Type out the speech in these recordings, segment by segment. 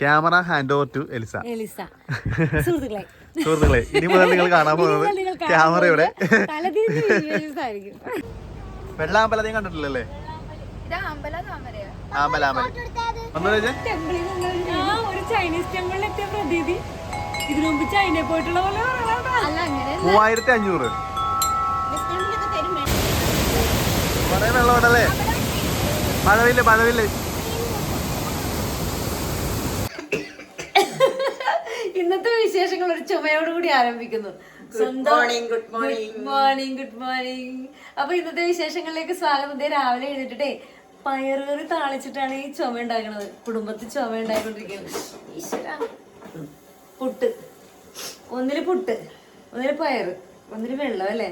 Camera hand over to Eliza Eliza സുഹൃത്തുക്കളെ. സുഹൃത്തുക്കളെ. ഇനി മുതൽ നിങ്ങൾ കാണാൻ പോകുന്നത് ക്യാമറയുടെ വെള്ളാമ്പല നീ കണ്ടിട്ടില്ലല്ലേ? ആമ്പല ആമ്പല. മൂവായിരത്തി അഞ്ഞൂറ് കൊറേ വെള്ളമുണ്ടല്ലേ? മഴവില്ല മഴവില്ല ഇന്നത്തെ വിശേഷങ്ങൾ ഒരു ചുമയോടുകൂടി ആരംഭിക്കുന്നു. സ്വന്തം ഗുഡ് മോർണിംഗ് ഗുഡ് മോർണിംഗ് അപ്പൊ ഇന്നത്തെ വിശേഷങ്ങളിലേക്ക് സ്വാഗതം. രാവിലെ എഴുതിട്ടേ പയറുകറി താളിച്ചിട്ടാണ് ഈ ചുമ ഉണ്ടാക്കുന്നത് കുടുംബത്തിൽ ചുമ ഉണ്ടായിക്കൊണ്ടിരിക്കുന്നത് ഈശ്വര. പുട്ട്. ഒന്നിൽ പുട്ട് ഒന്നിൽ പയറ് ഒന്നിൽ വെള്ളം അല്ലേ?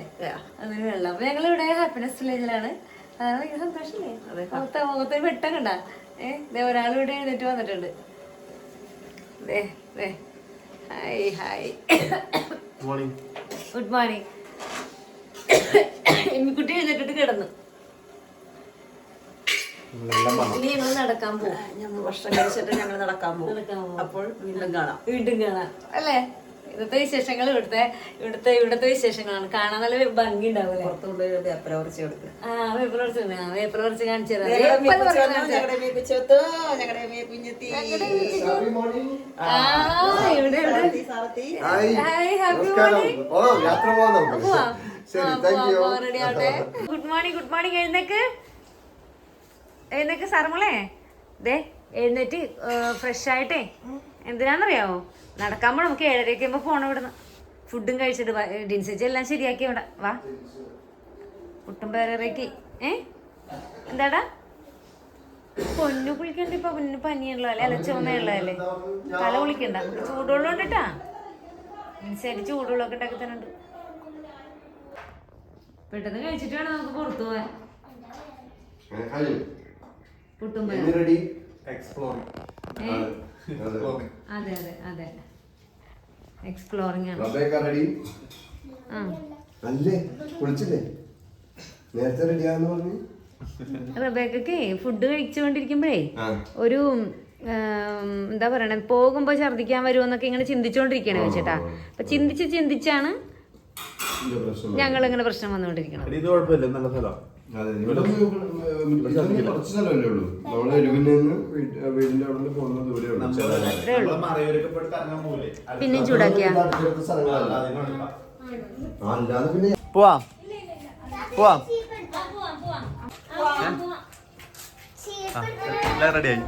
ഒന്നിൽ വെള്ളം. അപ്പൊ ഞങ്ങൾ ഇവിടെ ഹാപ്പിനെസ് വില്ലേജിലാണ് അതാണ് ഭയങ്കര സന്തോഷല്ലേ? മുഖത്തെ മുഖത്തൊരു വെട്ടം കണ്ട. ഏഹ് ഒരാളിവിടെ എഴുന്നേറ്റ് വന്നിട്ടുണ്ട്. ദേ ദേ. ഹായ് ഹായ് ഗുഡ് മോർണിംഗ് എമ്മിക്കുട്ടി എഴുന്നേറ്റിട്ട് കിടന്നു. ഇനി ഞങ്ങൾ നടക്കാൻ പോകും ഞങ്ങൾ ഭക്ഷണം കഴിച്ചിട്ട് ഞങ്ങൾ നടക്കാൻ പോകും അപ്പോൾ വീണ്ടും കാണാം. വീണ്ടും കാണാം. അല്ലേ? ഇന്നത്തെ വിശേഷങ്ങൾ ഇവിടുത്തെ ഇവിടുത്തെ ഇവിടുത്തെ വിശേഷങ്ങളാണ്. കാണാൻ നല്ല ഭംഗി ഉണ്ടാവില്ലേ പുറത്തുകൊണ്ട് പേപ്പർ കുറച്ച് കൊടുക്കുക ആ പേപ്പർ കുറച്ച് ആ പേപ്പർ കുറച്ച് കാണിച്ചു തരാം. ആ യാത്ര പോവാം നമുക്ക് ശരി thank you good morning good morning എഴുന്നേക്ക്. എഴുന്നേക്ക് സാറമോളെ ദേ എഴുന്നേറ്റ് ഫ്രഷ് ആയിട്ടേ. എന്തിനാണെന്നറിയാവോ? നടക്കാൻ പോണം. നമുക്ക് ഏഴരയ്ക്ക് ആകുമ്പോൾ പോണം ഇവിടുന്ന്. ഫുഡും കഴിച്ചിട്ട് ഡിൻസിച്ച് എല്ലാം ശരിയാക്കി ഇവിടെ. വാ. പുട്ടും പേരേക്ക് ഏ? എന്താടാ? പൊന്നു കുളിക്കണ്ട ഇപ്പൊ പൊന്നു പനിയുള്ള അല്ലേ? അല്ല ചുമയുള്ളതല്ലേ തല കുളിക്കണ്ട. നമുക്ക് ചൂടുവെള്ളം ഉണ്ടിട്ടാ ഡിൻസേറ്റ് ചൂടുവെള്ളമൊക്കെ ഉണ്ടാക്കി തന്നുണ്ട് പെട്ടെന്ന് കഴിച്ചിട്ട് വേണം നമുക്ക് പുറത്തു പോവാൻ. അതെ അതെ. അതെ എക്സ്പ്ലോറിംഗ് ആണ്. റബേക്ക റെഡി അല്ലേ? കുളിച്ചില്ലേ? നേരത്തെ റെഡിയാന്ന് പറഞ്ഞു. റബേക്കൊക്കെ ഫുഡ് കഴിച്ചുകൊണ്ടിരിക്കുമ്പോഴേ. ഒരു എന്താ പറയണേ പോകുമ്പോ ഛർദിക്കാൻ വരുമെന്നൊക്കെ ഇങ്ങനെ ചിന്തിച്ചോണ്ടിരിക്കണേ വെച്ചിട്ടാ അപ്പൊ ചിന്തിച്ച് ചിന്തിച്ചാണ് ഞങ്ങൾ ഇങ്ങനെ പ്രശ്നം വന്നുകൊണ്ടിരിക്കണം ഇത് കുഴപ്പമില്ല നല്ല സ്ഥലം. പിന്നെയും ചൂടാക്കിയാ. പിന്നെ പോവാം. പോവാം. എല്ലാം റെഡിയായി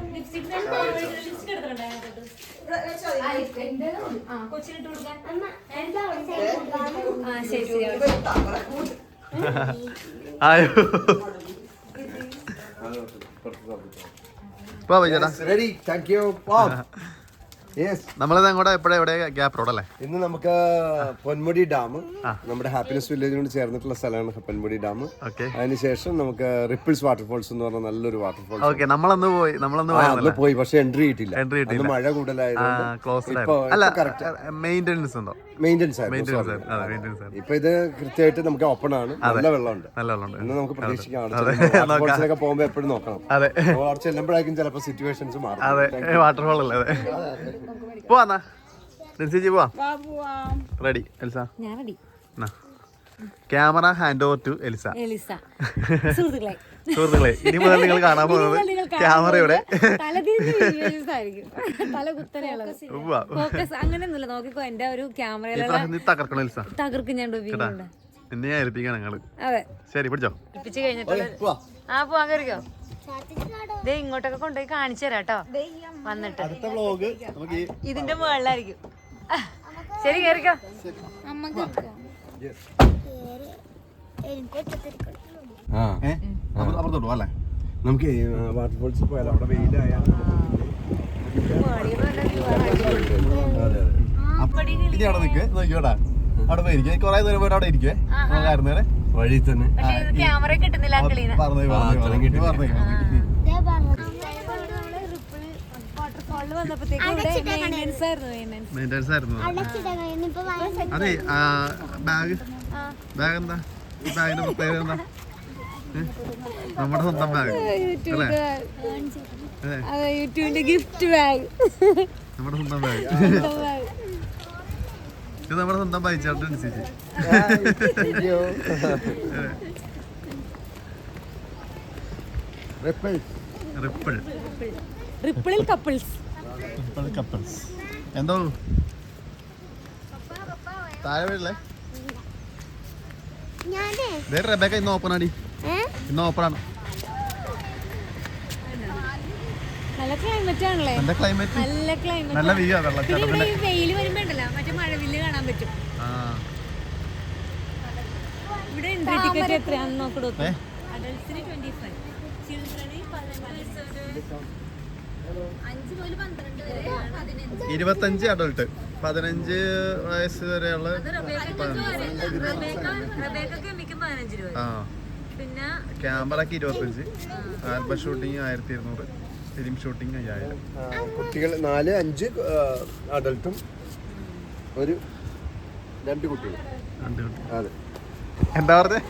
ആയോ. പോവാ ചേട്ടാ റെഡി താങ്ക് യു നമ്മളിത് അങ്ങോട്ട് എപ്പോഴാ എവിടെ ഗ്യാപ്പ് റോഡ് അല്ലേ? ഇന്ന് നമുക്ക് പൊന്മുടി ഡാം. നമ്മുടെ ഹാപ്പിനെസ് വില്ലേജിനോട് ചേർന്നിട്ടുള്ള സ്ഥലമാണ് പൊന്മുടി ഡാം. അതിനുശേഷം നമുക്ക് റിപ്പിൾസ് വാട്ടർഫോൾസ് എന്ന് പറഞ്ഞ നല്ലൊരു വാട്ടർഫോൾസ് ഓക്കെ നമ്മളന്ന് പോയി നമ്മളന്ന് പോയി പക്ഷെ എൻട്രി കിട്ടില്ല മഴ കൂടുതലായത് മെയിന്റെനൻസ് ഉണ്ടോ? മെയിന്റെനൻസ് മെയിന്റെനൻസ് ഇപ്പൊ ഇത് കൃത്യമായിട്ട് നമുക്ക് ഓപ്പൺ ആണ്. നല്ല വെള്ളമുണ്ട്. നല്ല വെള്ളമുണ്ട്. ഇന്ന് നമുക്ക് പ്രതീക്ഷിക്കാം പോകുമ്പോ എപ്പോഴും നോക്കണം. അതെ. ചെല്ലുമ്പോഴായിരിക്കും ചിലപ്പോൾ സിറ്റുവേഷൻസ് മാറും. അതെ വാട്ടർഫോൾ അല്ലേ? പോവാന്നാ ചേച്ചി പോവാം. റെഡി. എലിസ ഞാൻ ready. Camera hand over to Eliza Eliza സുഹൃത്തുക്കളെ. ഇനി മുതൽ നിങ്ങൾ കാണാൻ പോകുന്നത് ക്യാമറയുടെ അങ്ങനെയൊന്നുമില്ല. നോക്കിക്കോ എന്റെ ഒരു തകർക്കണം എലിസ തകർക്കും ഞാൻ എന്നെ ഞങ്ങൾ. അതെ. ശരി പിടിച്ചോ. പിടിച്ചു കഴിഞ്ഞിട്ട് ആ പോവാൻ കയറിക്കോ ദേ ഇങ്ങോട്ടൊക്കെ കൊണ്ടുപോയി കാണിച്ചു തരാം കേട്ടോ. വന്നിട്ട്. അടുത്ത വ്ലോഗ് നമുക്ക് ഇതിന്റെ മുകളിലായിരിക്കും. ശരി കേറിക്കോ. അപ്പുറത്തോട്ട് അല്ലേ? നമുക്ക് വാട്ടർഫോൾസിൽ പോയാൽ അവിടെ വെയിലായാലും അതെ അതെ. ഇനി അവിടെ നിൽക്ക്. നോക്കിയോടാ. അവിടെ പോയിരിക്കും എനിക്ക് കൊറേ ദൂരം പോയിട്ട് അവിടെ ഇരിക്കുവേ. നോക്കായിരുന്നു നേരെ വഴി തന്നെ. ക്യാമറ കിട്ടുന്നില്ല പറഞ്ഞു ഇവിടെ മെയിന്റെനൻസ് ആയിരുന്നു അതെ ബാഗ്. ബാഗ് എന്താ ഈ ബാഗിന്റെ പ്രത്യേകത എന്താ നമ്മുടെ സ്വന്തം ബാഗ്. അല്ലേ? അതെ. അതെ യൂട്യൂബിന്റെ ഗിഫ്റ്റ് ബാഗ്. നമ്മുടെ സ്വന്തം ബാഗ്. ഇത് നമ്മുടെ സ്വന്തം ബൈച്ചാട്ട് അനുസരിച്ച് റിപ്പിൾ റിപ്പിളിൽ കപ്പിൾസ് റിപ്പിൾ കപ്പിൾസ് എന്തോ താഴെ വീട്ടിലെ റെബേക്ക ഇന്ന് ഓപ്പൺ ആടി. ഇന്ന് ഓപ്പൺ ആണ്. നല്ല ക്ലൈമറ്റ് ആണല്ലേ? നല്ല ക്ലൈമറ്റ് നല്ല ക്ലൈമറ്റ് നല്ല വ്യൂ ആ വെള്ളച്ചാട്ടത്തിന്റെ വെയിൽ വരുമ്പോ ഉണ്ടല്ലോ മറ്റേ മഴവില്ല് കാണാൻ പറ്റും. ഇവിടെ ടിക്കറ്റ് എത്രയാണെന്ന് നോക്കിടും ഏ? അഡൽസിന് ട്വന്റി ഫൈവ് ചിൽഡ്രന് അഞ്ച് മുതൽ പന്ത്രണ്ട് വരെ ഇരുപത്തഞ്ച് അഡൾട്ട് പതിനഞ്ച്. വയസ്സ് വരെയുള്ള പിന്നെ ക്യാമറക്ക് ഇരുപത്തഞ്ച്. ആൽബം ഷൂട്ടിങ് ആയിരത്തി ഇരുന്നൂറ്. ഫിലിം ഷൂട്ടിംഗ് അയ്യായിരം കുട്ടികൾ നാല് അഞ്ച് അഡൽട്ടും ഒരു രണ്ട് കുട്ടികൾ. രണ്ട് കുട്ടികൾ അതെ. എന്താ പറഞ്ഞേ?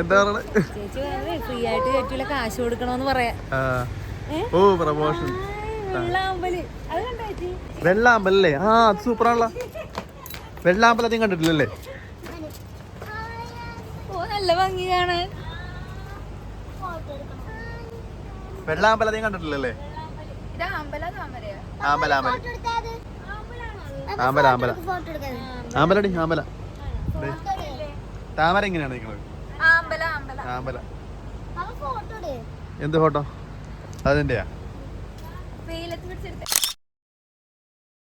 എന്താ പറഞ്ഞത് ചേച്ചി പറഞ്ഞേ ഫ്രീ ആയിട്ട് കാശ് കൊടുക്കണമെന്ന് പറയാം. ഓ പ്രമോഷൻ വെള്ളാമ്പൽ. അത് കണ്ടോ ചേച്ചി? വെള്ളാമ്പലല്ലേ? ആ അത് സൂപ്പറാണല്ലോ. വെള്ളാമ്പലം അധികം കണ്ടിട്ടില്ലല്ലേ? ഓ നല്ല ഭംഗി വെള്ളാമ്പലം കണ്ടിട്ടില്ലല്ലേ? ആമ്പല ആമ്പല ആമ്പല. ആമ്പല ആമ്പലടി ആമ്പല. താമര എങ്ങനെയാണ് നിൽക്കുന്നത് ആമ്പല ആമ്പല. ആമ്പല. അവ ഫോട്ടോ എടു എന്ത് ഫോട്ടോ? അതെന്റെയാ?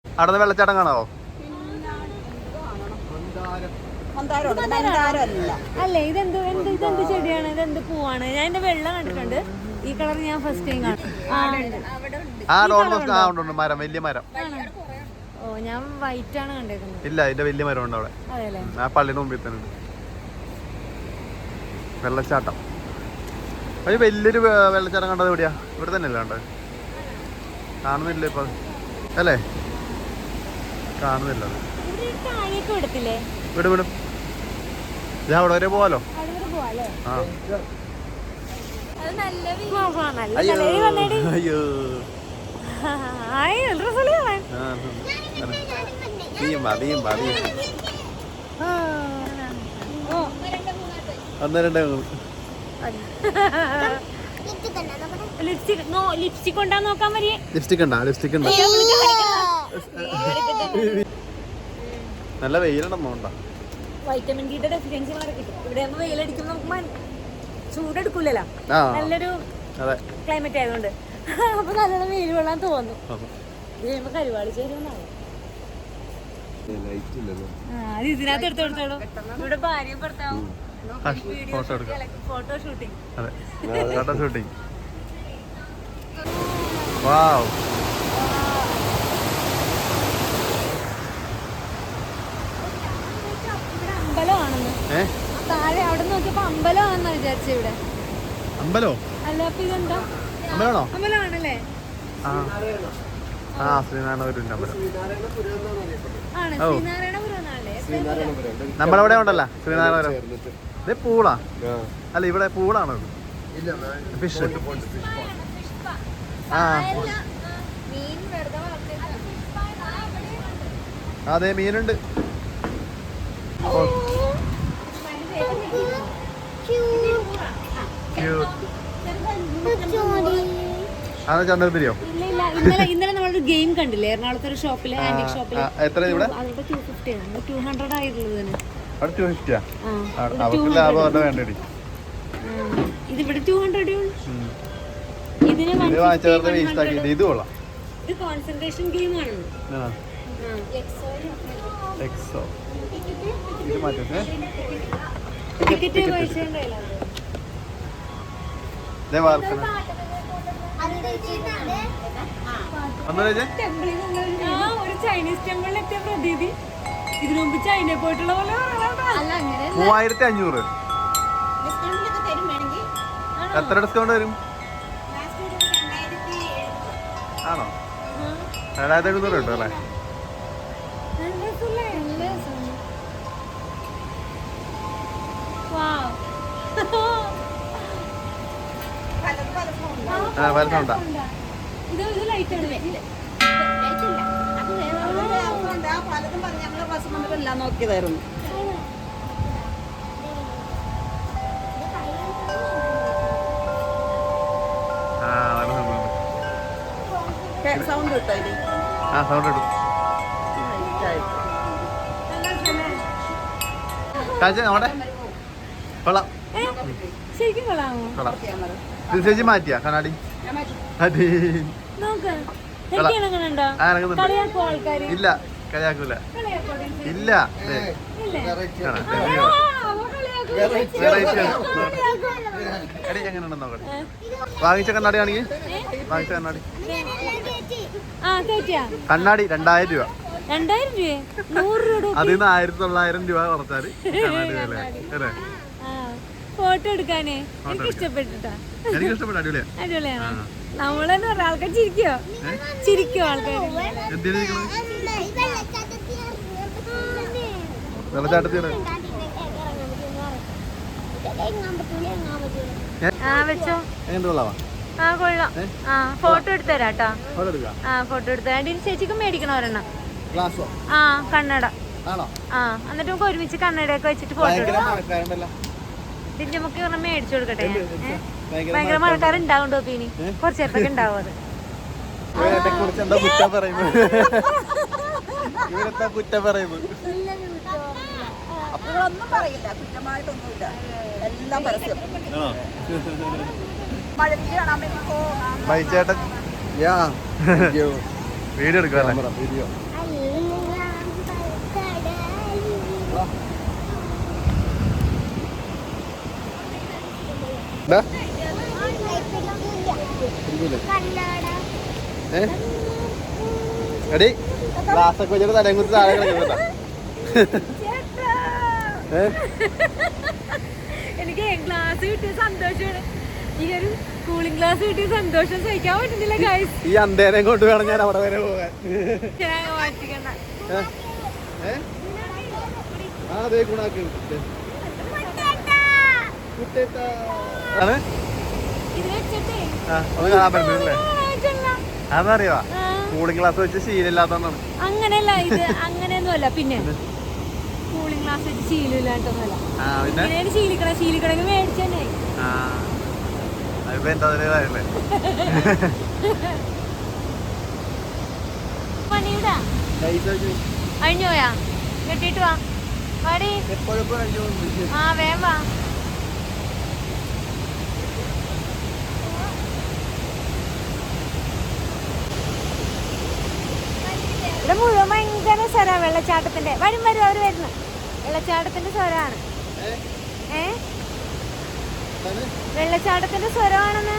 അവിടെ വെള്ളച്ചാട്ടം കാണാവോ? അല്ലേ? ഇതെന്ത് എന്ത് ഇതെന്ത് ചെടിയാണ്? ഇതെന്ത് പൂവാണ്? ഞാൻ എന്റെ വെള്ളം കണ്ടിട്ടുണ്ട്. ഈ കളർ ഞാൻ ഫസ്റ്റ് ടൈം കാണും. ആ. ആ ഉണ്ട് മരം വലിയ മരം. ഓ ഞാൻ വൈറ്റ് ആണ് കണ്ടേക്കുന്നത്. ഇല്ല ഇതിന്റെ വലിയ മരം ഉണ്ട് അവിടെ. ആ പള്ളിയുടെ മുമ്പിൽ തന്നെ ഉണ്ട്. വെള്ളച്ചാട്ടം. ഒരു വലിയൊരു വെള്ളച്ചാട്ടം കണ്ടത് എവിടെയാ? ഇവിടെ തന്നെ അല്ലേ കണ്ടത്? കാണുന്നില്ല ഇപ്പൊ. അല്ലേ? കാണുന്നില്ല. അത് വിടും വിടും. ഞാൻ അവിടെ വരെ പോവാലോ? ആ അത് നല്ല view ആ, നല്ല നിലവിൽ വന്നേടി അയ്യോ. നീയും വാ നീയും വാ നീയും ഒന്ന് രണ്ട് ലിപ്സ്റ്റിക് നോ ലിപ്സ്റ്റിക് കൊണ്ടാ നോക്കാൻ വരിക ലിപ്സ്റ്റിക് ഉണ്ടാ? ലിപ്സ്റ്റിക് ഉണ്ടാ. നല്ല വെയിലുണ്ടെന്നോ ഉണ്ടാ വൈറ്റമിൻ ഡിയുടെ ഡെഫിഷ്യൻസി മാറി കിട്ടും. ഇവിടെ വെയിലടിക്കുമ്പോൾ നമുക്ക് മൻ- ചൂടെടുക്കൂലല്ലോ. നല്ലൊരു അതെ. ക്ലൈമറ്റ് ആയതുകൊണ്ട്. അപ്പൊ നല്ലോണം വെയിൽ കൊള്ളാൻ തോന്നും അതെ. ഇത് കഴിയുമ്പോ കരുവാളി ചേരുമെന്നാണ് ലൈറ്റ് ഇല്ലല്ലോ. അത് ഇതിനകത്ത് എടുത്തു കൊടുത്തോളൂ ഇവിടെ ഭാര്യയും ഭർത്താവും ഫോട്ടോ എടുക്കാം. ഫോട്ടോ ഷൂട്ടിംഗ് അതെ. ഫോട്ടോ വാവ് ഇവിടെ അമ്പലമാണെന്ന് ഏ? താഴെ അവിടെ നോക്കിയപ്പോ അമ്പലമാണെന്നാ വിചാരിച്ചത് ഇവിടെ. അമ്പലോ? അല്ല അപ്പൊ ഇതെന്താ? അമ്പലമാണോ? അമ്പലമാണല്ലേ? ആ. ആ ശ്രീനാരായണപുരം അമ്പലം. നമ്മളവിടെ ഉണ്ടല്ലോ ശ്രീനാരായണപുരം. ഇത് പൂളാ? അല്ല ഇവിടെ പൂളാണോ ഇല്ല ഫിഷ് ആ. അതെ മീനുണ്ട്. ഓ. അതാ ചന്ദ്രത്തിരിയോ ഇന്നലെ ഇന്നലെ നമ്മളൊരു ഗെയിം കണ്ടില്ലേ? എറണാകുളത്തെ ഒരു ഷോപ്പിൽ ആന്റിക് ഷോപ്പിൽ. എത്ര ഇവിടെ? അതിപ്പോ ടു ഫിഫ്റ്റി ആണ്. ടു ഹൺഡ്രഡ് ആയിട്ടുള്ളതിന് അവിടെ ടു ഫിഫ്റ്റിയാ അവർക്ക് ലാഭം പറഞ്ഞ വേണ്ടടി. ഇതിവിടെ ടു ഹൺഡ്രഡ് ഇതിന് ഇത് വേസ്റ്റ് ആക്കിയിട്ട് ഇത് കൊള്ളാം ഇത് കോൺസെൻട്രേഷൻ ഗെയിം ആണ്. ആ. എക്സോ ഇത് മാറ്റേ ചൈനീസ് ടെമ്പിളിൽ എത്തിയ പ്രതീതി. ഇതിനു മുമ്പ് ചൈനയിൽ പോയിട്ടുള്ള പോലെ അല്ല അങ്ങനെ മൂവായിരത്തി അഞ്ഞൂറ്. എത്ര ഡിസ്കൗണ്ട് വരും ആണോ? രണ്ടായിരത്തി എഴുന്നൂറ് കിട്ടും അല്ലേ? നല്ല രസമല്ലേ? നല്ല രസം. Wow. പലത് പല ഫോൺ ആ പല സൗണ്ടാ ഇത് ഇത് ലൈറ്റ് ആണ് ലൈറ്റില്ല. അത് വേറെ അത് വേറെ ഉണ്ട്. പലതും പറഞ്ഞ് ബസ് നോക്കിയതായിരുന്നു പല സൗണ്ട് കിട്ടോ ആ സൗണ്ട് കാഴ്ച കൊള്ളാം ശരിക്കും കൊള്ളാമോ? കൊള്ളാം. ചേച്ചി മാറ്റിയാ കണ്ണാടി. ഇല്ല കളിയാക്കൂല. കളിയാക്കോ ഇല്ല കടി എങ്ങനെയുണ്ടെന്ന് നോക്കട്ടെ വാങ്ങിച്ച കണ്ണാടി ആണെങ്കിൽ? വാങ്ങിച്ച കണ്ണാടി. കണ്ണാടി രണ്ടായിരം രൂപ. രണ്ടായിരം രൂപ അതിൽ നിന്ന് ആയിരത്തി തൊള്ളായിരം രൂപ കുറച്ചാൽ കണ്ണാടി അല്ലേ? ഫോട്ടോ എടുക്കാനേ? എനിക്ക് ഇഷ്ടപ്പെട്ടിട്ടാ. അടിപൊളിയാണോ നമ്മളെന്ന് പറഞ്ഞ ആൾക്കാർ ചിരിക്കോ ചിരിക്കോ ആൾക്കാർ ആ വെച്ചോ. ആ കൊള്ളാം. ആ ഫോട്ടോ എടുത്തരാട്ടോ ആ ഫോട്ടോ എടുത്തു. തരാം ഇതിന് ചേച്ചിക്കും മേടിക്കണം ഒരെണ്ണം? ആ കണ്ണട. ആ എന്നിട്ട് നമുക്ക് ഒരുമിച്ച് കണ്ണടയൊക്കെ വെച്ചിട്ട് ഫോട്ടോ എടുക്കാം. മഴക്കാരുണ്ടല്ലോ പറഞ്ഞ മേടിച്ചു കൊടുക്കട്ടെ? ഭയങ്കര മഴക്കാരുണ്ടാവും ടോപ്പി കുറച്ച് നേരത്തൊക്കെ ഉണ്ടാവും അത്. കുറ്റം പറയുന്നത്? അപ്പോഴൊന്നും പറയില്ല. കുറ്റമായിട്ടൊന്നുമില്ല. എല്ലാം പരസ്യം. പോകാം ബൈച്ചേട്ടൻ വീഡിയോ എടുക്കുവല്ലേ? വീഡിയോ എടി ഗ്ലാസ് ഒക്കെ വെച്ചിട്ട് തലയും കുത്തി താഴെ കിടക്കുന്നുണ്ടാ എനിക്ക് ഗ്ലാസ് കിട്ടിയ സന്തോഷമാണ്. ഈ ഒരു കൂളിംഗ് ഗ്ലാസ് കിട്ടിയ സന്തോഷം സഹിക്കാൻ പറ്റുന്നില്ല ഗൈസ് ഈ അന്തേനെ കൊണ്ട് വേണം ഞാൻ അവിടെ വരെ പോകാൻ. അതെ ഗുണാക്ക്. ആണ്? ഒന്ന് കാണാൻ. അതറിയാ കൂളിംഗ് ഗ്ലാസ് വെച്ച് ശീലമില്ലാത്തതാണ്. അങ്ങനെയല്ല ഇത് അങ്ങനെയൊന്നുമല്ല. പിന്നെ കൂളിംഗ് ഗ്ലാസ് വെച്ച് ഇങ്ങനെയാണ് ശീലിക്കണം. ശീലിക്കണമെങ്കിൽ മേടിച്ചതന്നെ ആ. അതിപ്പോ എന്താ അതിലേതായല്ലേ പണിയിടാ അഴിഞ്ഞു പോയാ? കെട്ടിട്ട് വാ. വാടി. ആ വേഗം വാ ഇവിടെ മുഴുവൻ ഭയങ്കര സ്വര വെള്ളച്ചാട്ടത്തിന്റെ. വരും വരും അവർ വരുന്നു. വെള്ളച്ചാട്ടത്തിന്റെ സ്വരാണ് ഏ? വെള്ളച്ചാട്ടത്തിന്റെ സ്വരമാണെന്ന്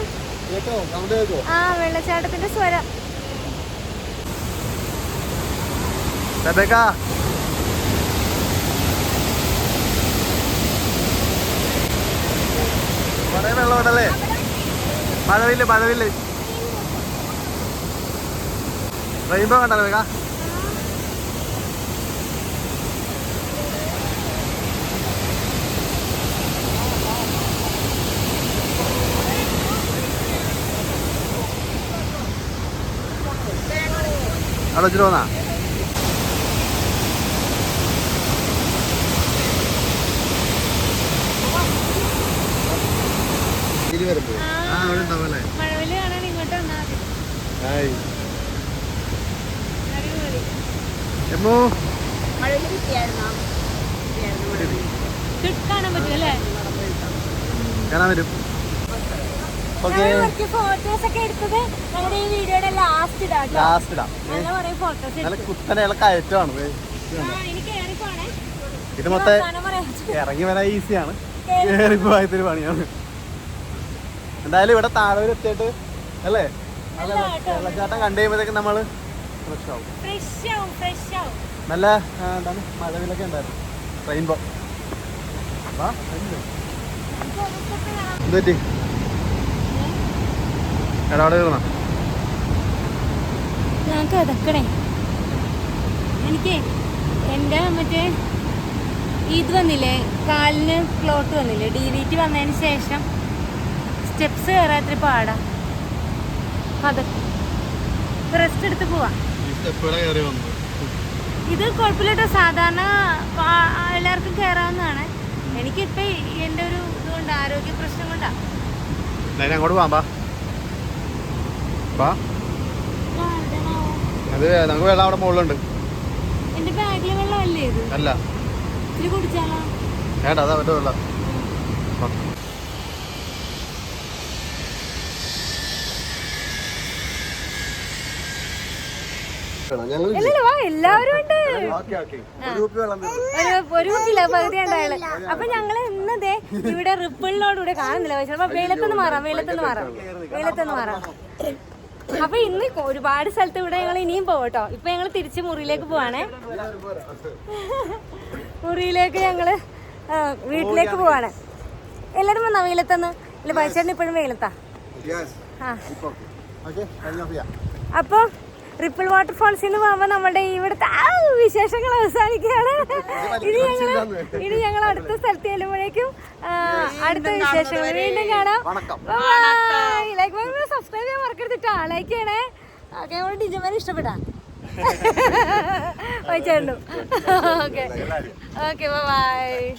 ആ വെള്ളച്ചാട്ടത്തിന്റെ സ്വരം. മഴവില്ല മഴവില്ല റെയിൻബോ കണ്ട റബേക്ക അവിടെ വെച്ചിട്ട് പോന്നാ ആ അവിടെ ഉണ്ടാവല്ലേ മഴവിൽ കാണാൻ ഇങ്ങോട്ട് വന്നാ മതി ഹായ് അടിപൊളി എമ്മോ മഴയിൽ കിട്ടിയായിരുന്നോ കിട്ടിയായിരുന്നു? മഴ ചുട്ട് കാണാൻ പറ്റും അല്ലേ കാണാൻ വരും ഓക്കെ ഞങ്ങൾ കുറച്ച് ഫോട്ടോസ് ഒക്കെ എടുത്തത് ഞങ്ങളുടെ ഈ വീഡിയോയുടെ ലാസ്റ്റ് ഇടാം. നല്ല കുത്തനെയുള്ള കയറ്റമാണ് ഇത് മൊത്തം ഇറങ്ങി വരാൻ ഈസിയാണ് കയറി പണിയാണ്. എന്തായാലും ഇവിടെ താഴെ എത്തിയിട്ട് അല്ലേ? വെള്ളച്ചാട്ടം കണ്ടു കഴിയുമ്പോഴത്തേക്ക് നമ്മൾ ഫ്രഷ് ആവും. നല്ല എന്താണ്? മഴവിലൊക്കെ ഉണ്ടായിരുന്നു. റെയിൻബോ എന്ത് പറ്റി എടാ അവിടെ കയറണം ഞാൻ കിടക്കണേ എനിക്ക് എന്റെ മറ്റേ ഇത് വന്നില്ലേ കാലിന് ക്ലോട്ട് വന്നില്ലേ ഡി വി ടി വന്നതിന് ശേഷം സ്റ്റെപ്സ് കയറാത്ര പാടാ. അതെ റെസ്റ്റ് എടുത്ത് പോവാ. ഇത് കുഴപ്പമില്ല സാധാരണ എല്ലാവർക്കും കയറാവുന്നതാണ് എനിക്കിപ്പോ എന്റെ ഒരു ഇതുകൊണ്ട് ആരോഗ്യ പ്രശ്നം കൊണ്ടാ. അങ്ങോട്ട് പോവാം ബാ അത് നമുക്ക് വെള്ളം അവിടെ മുകളിലുണ്ട്. എന്റെ ബാഗിലെ വെള്ളമല്ലേ ഇത്? അല്ല. ഏട്ടാ അതാ മറ്റേ വെള്ളം. എല്ലാവരും ഉണ്ട്. Okay okay. ഒരു കുപ്പില്ല പകുതി ഉണ്ടായാൽ അപ്പൊ ഞങ്ങൾ ഇന്നതേ ഇവിടെ റിപ്പിളിനോടുകൂടെ കാണുന്നില്ല പക്ഷെ അപ്പൊ വെയിലത്തുനിന്ന് മാറാം വെയിലത്തുനിന്ന് മാറാം. വെയിലത്തുനിന്ന് മാറാം. അപ്പൊ ഇന്ന് ഒരുപാട് സ്ഥലത്ത് ഇവിടെ ഞങ്ങൾ ഇനിയും പോകട്ടോ ഇപ്പൊ ഞങ്ങൾ തിരിച്ച് മുറിയിലേക്ക് പോവാണേ. മുറിയിലേക്ക് ഞങ്ങൾ വീട്ടിലേക്ക് പോവാണ്. എല്ലാരും വന്നാ വെയിലത്തന്ന്? ഇല്ല പൈസ ഇപ്പോഴും വെയിലത്താ. ആ. അപ്പൊ റിപ്പിൾ വാട്ടർഫാൾസിൽ നിന്ന് പോകുമ്പോ നമ്മുടെ ഇവിടുത്തെ ആ വിശേഷങ്ങൾ അവസാനിക്കുകയാണ്. ഇനി ഞങ്ങൾ ഇനി ഞങ്ങൾ അടുത്ത സ്ഥലത്ത് ചെല്ലുമ്പോഴേക്കും അടുത്ത വിശേഷങ്ങൾ വീണ്ടും കാണാം. വണക്കം. ലൈക്ക് സബ്സ്ക്രൈബ് ചെയ്യാൻ മറക്കരുത് കേട്ടോ ലൈക്ക് ചെയ്യണേ. ഓക്കെ നമ്മൾ ഇഷ്ടപ്പെട്ടാ ഇഷ്ടപ്പെടാ. വായിച്ചു ഓക്കെ ഓക്കെ ബൈ